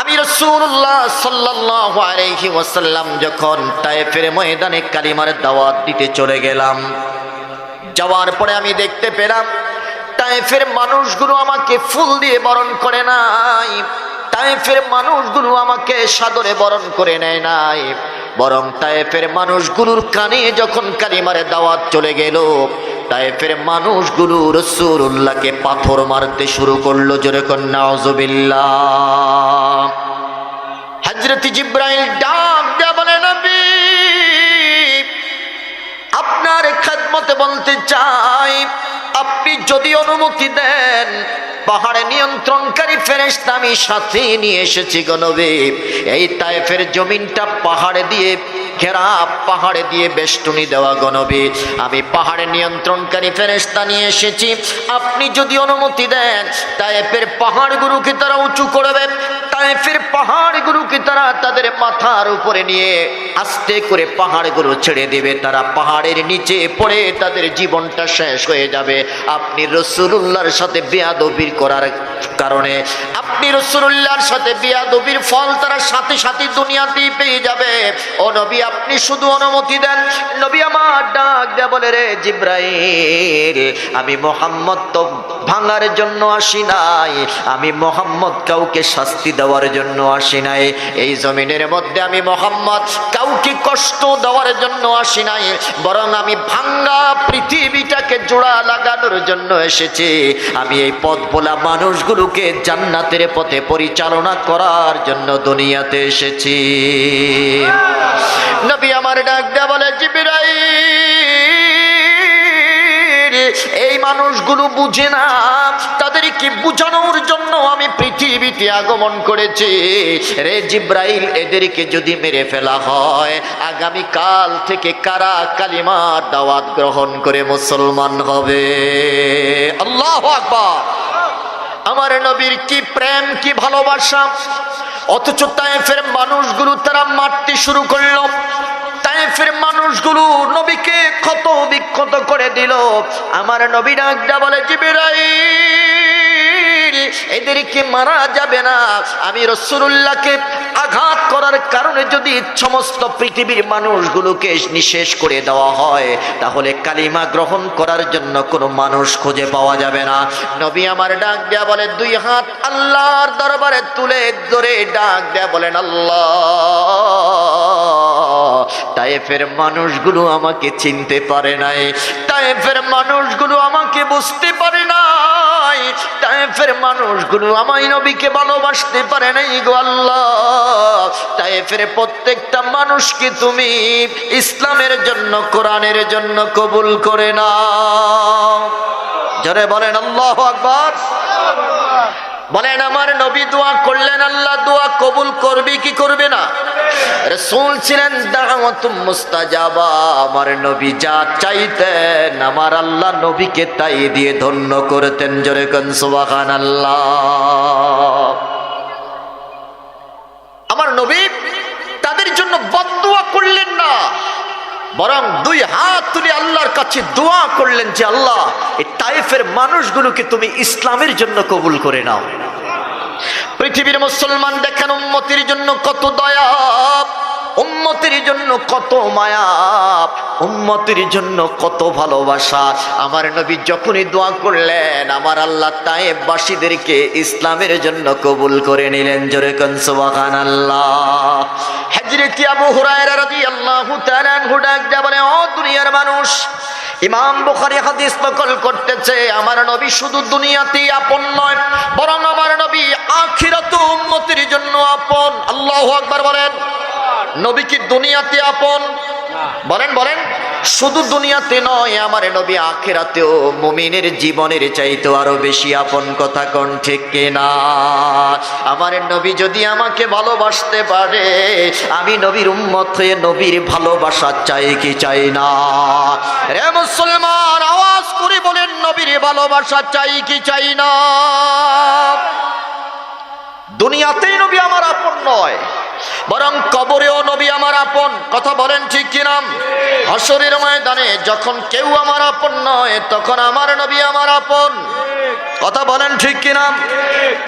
আমি রসুল্লাহ সাল্লাহ আলহি ওয়াসাল্লাম যখন টাইফের ময়দানে কালিমার দাওয়াত দিতে চলে গেলাম, যাওয়ার পরে আমি দেখতে পেলাম টাইফের মানুষগুলো আমাকে ফুল দিয়ে বরণ করে নাই টাইফের মানুষগুলো আমাকে সাদরে বরণ করে নেয় নাই, বরং টাইফের মানুষগুলোর কানে যখন কালিমারে দাওয়াত চলে গেল টাইফের মানুষগুলো রসুল্লাহকে পাথর মারতে শুরু করল, জোরে কন্যা অজবিল্লা হজরত জিব্রাইল ডাক দেয়া আপনার খেদমতে বলতে চাই, আপনি যদি অনুমতি দেন, পাহাড়ে নিয়ন্ত্রণকারী ফেরেশতা আমি সাথে নিয়ে এসেছি গনবে এই তায়েফের জমিনটা পাহাড়ে দিয়ে ঘেরা পাহাড়ে দিয়ে বেষ্টনী দেওয়া গণবী। আমি পাহাড়ে নিয়ন্ত্রণকারী ফেরেস্তা নিয়ে এসেছি। আপনি যদি অনুমতি দেন তাই পাহাড় পাহাড়গুলোকে তারা উঁচু করবে তারা তাদের মাথার উপরে নিয়ে আস্তে করে পাহাড়গুলো ছেড়ে দেবে। তারা পাহাড়ের নিচে পড়ে তাদের জীবনটা শেষ হয়ে যাবে। আপনি রসুল্লাহর সাথে বেয়াদবির করার কারণে, আপনি রসুল্লাহর সাথে বেয়াদবির ফল তারা সাথে সাথে দুনিয়াতেই পেয়ে যাবে। ও নবী, আপনি শুধু অনুমতি দেন। নবী আমার ডাক দেয়া বলে, রে জিব্রাইল, আমি মোহাম্মদ তো ভাঙার জন্য আসি নাই। আমি মোহাম্মদ কাউকে শাস্তি দেওয়ার জন্য আসি নাই। এই জমিনের মধ্যে আমি মোহাম্মদ কাউকে কষ্ট দেওয়ার জন্য আসি নাই। বরং আমি ভাঙ্গা পৃথিবীটাকে জোড়া লাগানোর জন্য এসেছি। আমি এই পথ বলা মানুষগুলোকে জান্নাতের পথে পরিচালনা করার জন্য দুনিয়াতে এসেছি। নবী আমার ডাক দেয়া বলে জিবিরাই এই মানুষগুলো বুঝে না। তাদেরকে বুঝানোর জন্য আমি পৃথিবীতে আগমন করেছি। রে জিব্রাইল, এদেরকে যদি মেরে ফেলা হয় আগামী কাল থেকে কারা কালিমার দাওয়াত গ্রহণ করে মুসলমান হবে? আল্লাহ আকবার। আমার নবীর কি প্রেম, কি ভালোবাসা? অথচ তাইফের মানুষগুলো তারা মারতে শুরু করল। মানুষগুলো নবীকে ক্ষত বিক্ষত করে দিল। আমার নবী ডাকটা বলে জিবিরাই এদেরকে মারা যাবে না। আমি রসুল্লাহকে আঘাত করার কারণে যদি সমস্ত পৃথিবীর মানুষগুলোকে নিঃশেষ করে দেওয়া হয়, তাহলে কালিমা গ্রহণ করার জন্য কোনো মানুষ খুঁজে পাওয়া যাবে না। নবী আমার ডাক দেয়া বলে, দুই হাত আল্লাহর দরবারে তুলে ধরে ডাক দেয়া বলেন, আল্লাহ তাইফের মানুষগুলো আমাকে চিনতে পারে নাই। তাইফের মানুষগুলো আমাকে বুঝতে পারে নাই। তাইফের মানুষগুলো আমায় নবীকে ভালোবাসতে পারে নাই গো আল্লাহ। তাইফের প্রত্যেকটা মানুষকে তুমি ইসলামের জন্য, কোরআনের জন্য কবুল করে নাও। জরে বলেন আল্লাহ আকবার। বলেন, আমার নবী দোয়া করলেন, আল্লাহ দোয়া কবুল করবে, কি করবে না? রসুল ছিলেন মুস্তাজাবা। আমার নবী যা চাইতেন, আমার আল্লাহ নবীকে তাই দিয়ে ধন্য করতেন। জোরে কন, সুবহানাল্লাহ। আমার নবী তাদের জন্য বদদোয়া করলেন না, বরং দুই হাত তুলে আল্লাহর কাছে দোয়া করলেন যে, আল্লাহ, এই তাইফের মানুষগুলোকে তুমি ইসলামের জন্য কবুল করে নাও। পৃথিবীর মুসলমান দেখেন উম্মতির জন্য কত দয়া উম্মতির জন্য কত মায়া উম্মতির জন্য কত ভালোবাসা। আমার নবী যখনই দোয়া করলেন, আমার আল্লাহ তায়েববাসীদেরকে ইসলামের জন্য কবুল করে নিলেন। জোরে কন, সুবহানাল্লাহ। হযরত আবু হুরায়রা রাদিয়াল্লাহু তাআলা আনহু ডাক দেয়া বলে, ও দুনিয়ার মানুষ ইমাম বুখারী হাদিস নকল করতেছে, আমার নবী শুধু দুনিয়াতেই আপন নয়, বরং আমার নবী আখিরাত উম্মতির জন্য আপন। আল্লাহু আকবার বলেন। নবী কি দুনিয়াতে আপন? বলেন বলেন। শুধু দুনিয়াতে নয়, আমার নবী আখেরাতেও মুমিনের জীবনের চাইতে আরও বেশি আপন কথা কোন ঠিক কিনা? আমার নবী যদি আমাকে ভালোবাসতে পারে, আমি নবীর উম্মত হয়ে নবীর ভালোবাসা চাই কি চাই না? মুসলমান, আওয়াজ করে বলেন, নবীর ভালোবাসা চাই কি চাই না? দুনিয়াতেই নবী আমার আপন নয়, বরং কবরেও নবী আমার আপন। কথা বলেন ঠিক কিনাম হাসরের ময়দানে যখন কেউ আমার আপন নয়, তখন আমার নবী আমার আপন। কথা বলেন ঠিক কিনা?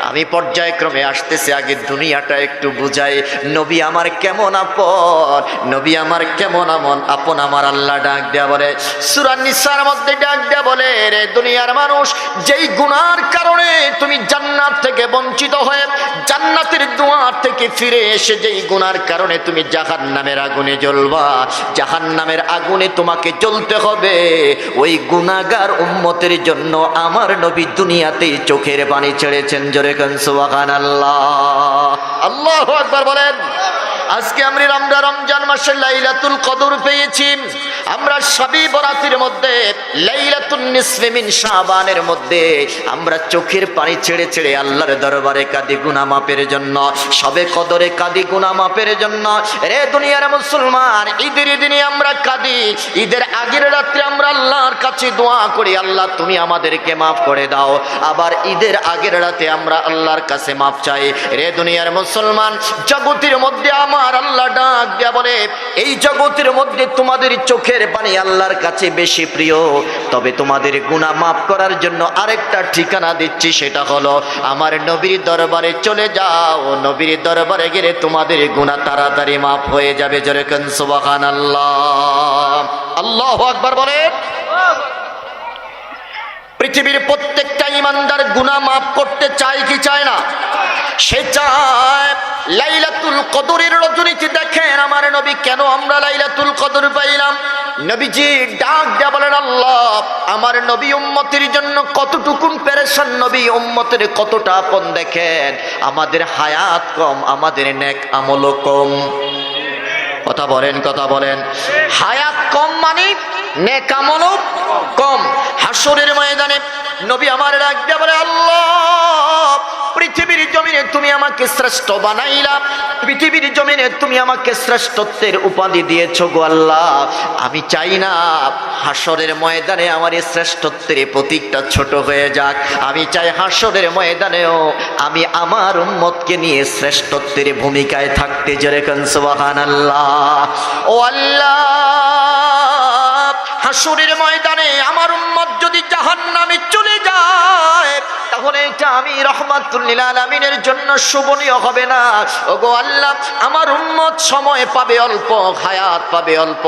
আমি পর্যায়ক্রমে আসতেছি, আগে দুনিয়াটা একটু বুঝাই। নবী আমার কেমন আপন? নবী আমার কেমন আমন আপন আমার আল্লাহ ডাক দেয়া বলে সুরান নিসার মধ্যে ডাক দেয়া বলে, রে দুনিয়ার মানুষ, যেই গুনার কারণে তুমি জান্নাত থেকে বঞ্চিত হয়ে জান্নাতের দুয়ার থেকে ফিরে এসে যেই গুনার কারণে তুমি জাহান নামের আগুনে জ্বলবা জাহান নামের আগুনে তোমাকে জ্বলতে হবে। ওই গুনাগার উম্মতের জন্য আমার নবী দুনিয়াতেই চোখের পানি ছেড়েছেন, জোরে কান আল্লাহ আল্লাহ একবার বলেন, আজকে আমরা আমরা রমজান মাসে লাইলাতুল কদর পেয়েছি। আমরা সবই বরাতির মধ্যে নিসফে মিন মধ্যে আমরা চোখের পানি ছেড়ে ছেড়ে আল্লাহর দরবারে কাঁদি গুনাহ মাপের জন্য, সবে কদরে কাঁদি গুনাহ মাপের জন্য। রে দুনিয়ার মুসলমান, ঈদের আমরা কাঁদি, ঈদের আগের রাত্রে আমরা আল্লাহর কাছে দোয়া করি, আল্লাহ তুমি আমাদেরকে মাফ করে দাও। আবার ঈদের আগের রাতে আমরা আল্লাহর কাছে মাফ চাই। রে দুনিয়ার মুসলমান, জগতের মধ্যে আমার আল্লাহ ডাক বলে, এই জগতের মধ্যে তোমাদের চোখের পানি আল্লাহর কাছে বেশি প্রিয়। তবে তোমাদের গুণা মাফ করার জন্য আরেকটা ঠিকানা দিচ্ছি, সেটা হলো আমার নবীর দরবারে চলে যাও। নবীর দরবারে গেলে তোমাদের গুনাহ তাড়াতাড়ি মাফ হয়ে যাবে। যেরকম সুবাহান আল্লাহ আল্লাহ আকবার বলেন। পৃথিবীর প্রত্যেকটা ইমানদার গুনাহ মাফ করতে চায় কি চায় না? সে চায়, লাইলাতুল কদরের রজনীতে দেখেন, আমার নবী কেন আমরা লাইলাতুল কদর পাইলাম? নবীজি ডাক দেয়া বলেন, আল্লাহ, আমার নবী উম্মতের জন্য কতটুকুন পেরেশান নবী উম্মতের কতটা আপন দেখেন? আমাদের হায়াত কম, আমাদের নেক আমল কম। কথা বলেন কথা বলেন। হায়াত কম মানে নেক আমল কম। হাসরের ময়দানে নবী আমার ডাক দেয়া বলে, আল্লাহ, পৃথিবীর জমিনে তুমি আমাকে শ্রেষ্ঠ বানাইলা। পৃথিবীর জমিনে তুমি আমাকে শ্রেষ্ঠত্বের উপাধি দিয়েছ গো আল্লাহ। আমি চাই না হাসরের ময়দানে আমার এই শ্রেষ্ঠত্বের প্রতীকটা ছোট হয়ে যাক। আমি চাই হাসরের ময়দানেও আমি আমার উম্মতকে নিয়ে শ্রেষ্ঠত্বের ভূমিকায় থাকতে যেরকম সুবাহান আল্লাহ ও আল্লাহ, হাসুরের ময়দানে আমার উম্মত যদি জাহান্নামে চলে যায় তাহলে এটা আমি রহমাতুল্লিল আলমিনের জন্য শোভনীয় হবে না। ওগো আল্লাহ, আমার উম্মত সময় পাবে অল্প, হায়াত পাবে অল্প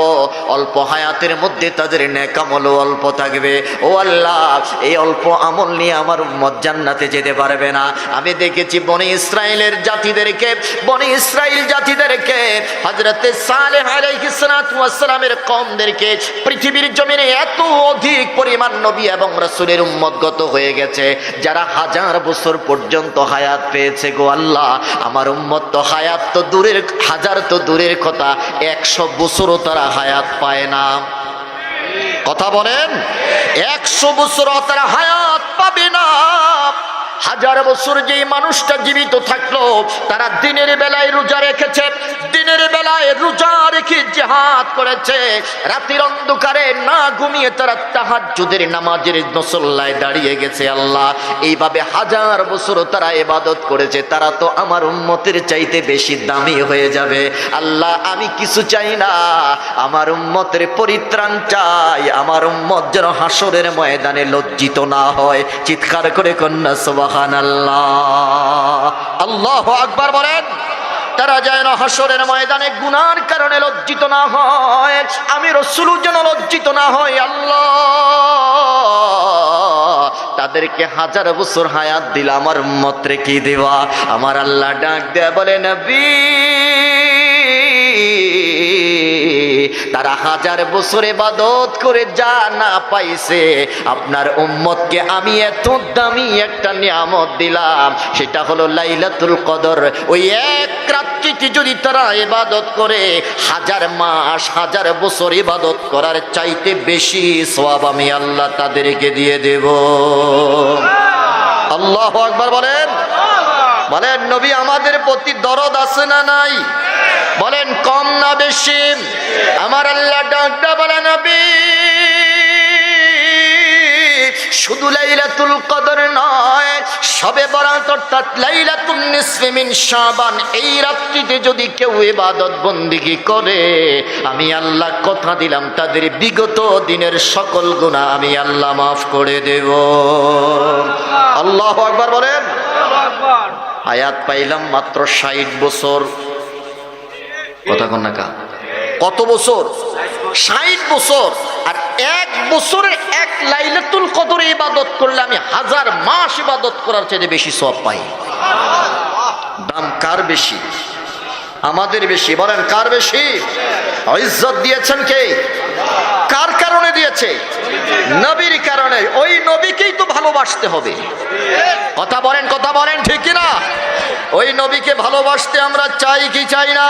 অল্প হায়াতের মধ্যে তাদের নেকামলও অল্প থাকবে। ও আল্লাহ, এই অল্প আমল নিয়ে আমার উম্মত জান্নাতে যেতে পারবে না। আমি দেখেছি বনি ইসরায়েলের জাতিদেরকে, বনি ইসরায়েল জাতিদেরকে হজরতে সালেহ আলাইহিস সালাতু ওয়াস সালামের কওমদেরকে পৃথিবীর জমিনে এত অধিক পরিমাণ নবী এবং রাসূলের উম্মতগত হয়ে গেছে। যারা হাজার বছর পর্যন্ত হায়াত পেয়েছে গো আল্লাহ। আমার উম্মত তো হায়াত তো দূরের, হাজার তো দূরের কথা, একশো বছরও তারা হায়াত পায় না। কথা বলেন? একশো বছর তারা হায়াত পাবে না। হাজার বছর যেই মানুষটা জীবিত থাকল, তারা দিনের বেলায় রোজা রেখেছে বেলায় রোজা রেখে জেহাদ করেছে। রাতের অন্ধকারে না ঘুমিয়ে তারা তাহাজ্জুদের নামাজের নসল্লায় দাঁড়িয়ে গেছে, আল্লাহ। এইভাবে হাজার বছর তারা এবাদত করেছে, তারা তো আমার উম্মতের চাইতে বেশি দামি হয়ে যাবে। আল্লাহ, আমি কিছু চাই না। আমার উম্মতের পরিত্রাণ চাই। আমার উম্মত যেন হাসরের ময়দানে লজ্জিত না হয়। চিৎকার করে কন্যা সুবাহান আল্লাহ আল্লাহ আকবার বলেন। তারা যায় না হাসরের ময়দানে, গুনার কারণে লজ্জিত না হয়। আমি রসুল যেন লজ্জিত না হয়, আল্লাহ। তাদেরকে হাজার বছর হায়াত দিলাম আমার মত্রে কি দেওয়া? আমার আল্লাহ ডাক দেয়া বলে, নবী তারা হাজার বছরে বাদত করে যা না পাইছে। আপনার উম্মতকে আমি এত দামি একটা নিয়ামত দিলাম, সেটা হলো লাইলাতুল কদর। ওই এক রাত্রিটি যদি তারা ইবাদত করে, হাজার মাস, হাজার বছর ইবাদত করার চাইতে বেশি সওয়াব আমি আল্লাহ তাদেরকে দিয়ে দেব। আল্লাহ আকবার বলেন। বলেন, নবী আমাদের প্রতি দরদ আছে না নাই? বলেন, কম না বেশি। আমার আল্লাহ ডাকটা বলে নবী। শুধু লাইলাতুল কদর নয়, সবে বরাত লাইলাতুল নিসফে শাবান, এই রাত্রিতে যদি কেউ ইবাদত বন্দিগি করে, আমি আল্লাহ কথা দিলাম, তাদের বিগত দিনের সকল গুনাহ আমি আল্লাহ মাফ করে দেব। আল্লাহ আকবার বলেন। আয়াত পাইলাম মাত্র ষাট বছর। কথা কন না কা? কত বছর? ষাট বছর। আর এক বছরে এক লাইলাতুল কদর ইবাদত করলে আমি হাজার মাস ইবাদত করার চেয়ে বেশি সব পাই। দাম কার বেশি? আমাদের বেশি। বলেন, কার বেশি? ইজ্জত দিয়েছেন কে? কার কারণে দিয়েছে? নবীর কারণে। ওই নবীকেই তো ভালোবাসতে হবে। কথা বলেন কথা বলেন, ঠিক না ওই নবীকে ভালোবাসতে আমরা চাই কি চাই না?